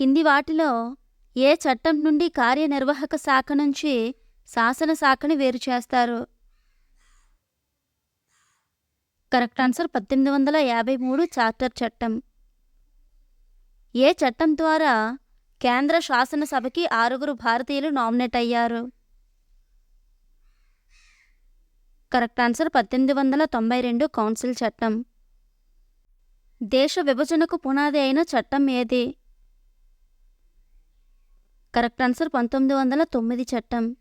కింది వాటిలో ఏ చట్టం నుండి కార్యనిర్వాహక శాఖ నుంచి శాసనశాఖని వేరు చేస్తారు? కరెక్ట్ ఆన్సర్ పద్దెనిమిది వందల యాభై మూడు చార్టర్ చట్టం. ఏ చట్టం ద్వారా కేంద్ర శాసనసభకి ఆరుగురు భారతీయులు నామినేట్ అయ్యారు? కరెక్ట్ ఆన్సర్ పద్దెనిమిది వందల తొంభై రెండు కౌన్సిల్ చట్టం. దేశ విభజనకు పునాది అయిన చట్టం ఏది? కరెక్ట్ ఆన్సర్ పంతొమ్మిది వందల తొమ్మిది చట్టం.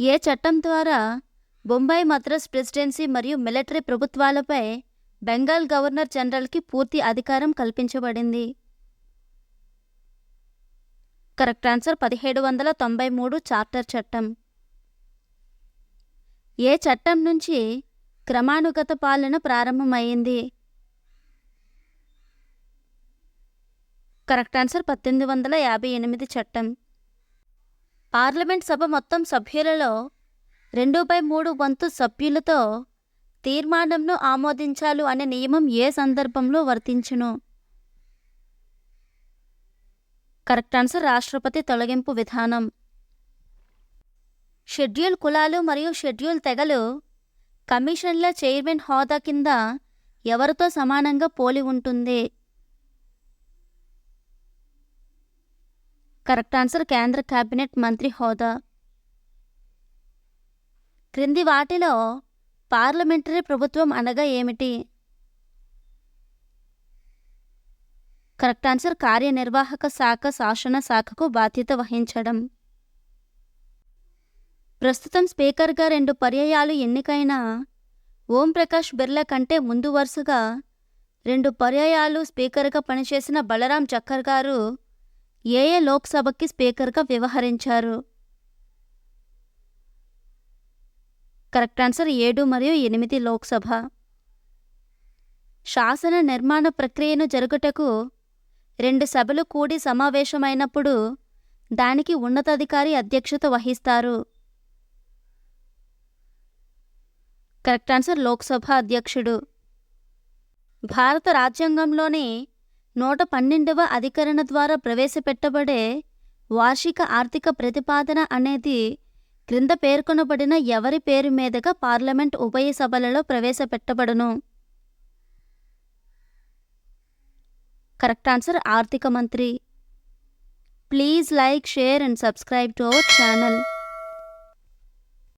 ఏ చట్టం ద్వారా బొంబాయి మద్రాస్ ప్రెసిడెన్సీ మరియు మిలిటరీ ప్రభుత్వాలపై బెంగాల్ గవర్నర్ జనరల్కి పూర్తి అధికారం కల్పించబడింది. కరెక్ట్ ఆన్సర్ పదిహేడు వందల తొంభై మూడు చార్టర్ చట్టం. ఏ చట్టం నుంచి క్రమానుగత పాలన ప్రారంభమైంది? కరెక్ట్ ఆన్సర్ పద్దెనిమిది వందల యాభై ఎనిమిది చట్టం. పార్లమెంట్ సభ మొత్తం సభ్యులలో రెండు బై మూడు వంతు సభ్యులతో తీర్మానంను ఆమోదించాలు అనే నియమం ఏ సందర్భంలో వర్తించును? కరెక్ట్ ఆన్సర్ రాష్ట్రపతి తొలగింపు విధానం. షెడ్యూల్ కులాలు మరియు షెడ్యూల్ తెగలు కమిషన్ల చైర్మన్ హోదా కింద ఎవరితో సమానంగా పోలి ఉంటుంది? కరెక్ట్ ఆన్సర్ కేంద్ర కేబినెట్ మంత్రి హోదా. క్రింది వాటిలో పార్లమెంటరీ ప్రభుత్వం అనగా ఏమిటి? కరెక్ట్ ఆన్సర్ కార్యనిర్వాహక శాఖ శాసన శాఖకు బాధ్యత వహించడం. ప్రస్తుతం స్పీకర్గా రెండు పర్యాయాలు ఎన్నికైన ఓం ప్రకాష్ బిర్లా కంటే ముందు వరుసగా రెండు పర్యాయాలు స్పీకర్గా పనిచేసిన బలరాం చక్కర్ గారు ఏ ఏ లోక్సభకి స్పీకర్గా వ్యవహరించారు? కరెక్ట్ ఆన్సర్ ఏడు మరియు ఎనిమిది లోక్సభ. శాసన నిర్మాణ ప్రక్రియను జరుగుటకు రెండు సభలు కూడి సమావేశమైనప్పుడు దానికి ఉన్నతాధికారి అధ్యక్షత వహిస్తారు. కరెక్ట్ ఆన్సర్ లోక్సభ అధ్యక్షుడు. భారత రాజ్యాంగంలోని నూట పన్నెండవ అధికరణ ద్వారా ప్రవేశపెట్టబడే వార్షిక ఆర్థిక ప్రతిపాదన అనేది క్రింద పేర్కొనబడిన ఎవరి పేరు మీదుగా పార్లమెంట్ ఉభయ సభలలో ప్రవేశపెట్టబడును. కరెక్ట్ ఆన్సర్ ఆర్థిక మంత్రి. Please like share and subscribe to our channel.